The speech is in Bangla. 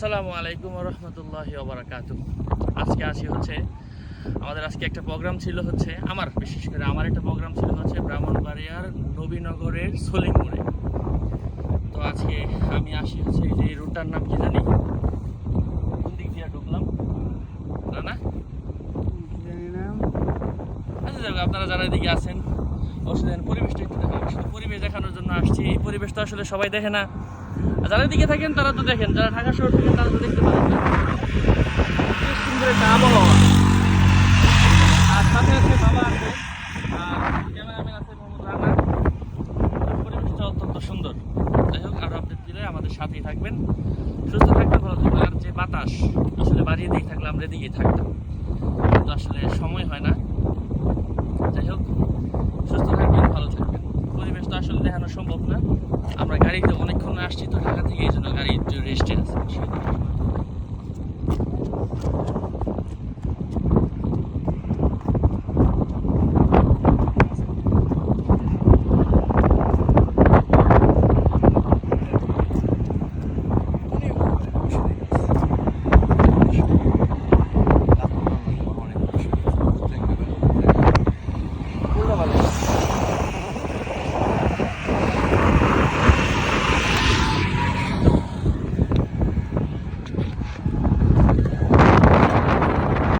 আসসালামু আলাইকুম রহমতুল্লাহ ওবরাকাত আজকে আসি হচ্ছে, আমাদের আজকে একটা প্রোগ্রাম ছিল হচ্ছে আমার, বিশেষ করে আমার একটা প্রোগ্রাম ছিল হচ্ছে ব্রাহ্মণবাড়িয়ার নবীনগরের সলিমপুরে তো আজকে আমি আসি হচ্ছে এই যে রুটটার নাম কি জানি? কোন দিক দিয়ে ঢুকলাম? না? আচ্ছা আপনারা যারা এদিকে আছেন দেখেন পরিবেশটা একটু দেখেন। পরিবেশ দেখানোর জন্য আসছি। এই পরিবেশ তো আসলে সবাই দেখে না। যারা এদিকে থাকেন, তারা তো দেখেন, যারা ঢাকা শহর থাকেন, তারা তো দেখতে পারেন। সুন্দর একটা আবহাওয়া। আর সাথে আছে বাবা আছে পরিবেশটা অত্যন্ত সুন্দর। যাই হোক আরও আপডেট দিলে আমাদের সাথেই থাকবেন। সুস্থ থাকবেন ভালো থাকবেন। আর যে বাতাস, আসলে বাড়িয়ে দিয়ে থাকলে আমরা এদিকেই থাকতাম। কিন্তু আসলে সময় হয় না। সম্ভব না। আমরা গাড়িতে অনেকক্ষণ আসছি তো ঢাকা থেকে, এই জন্য গাড়ি একটু রেস্টে আছে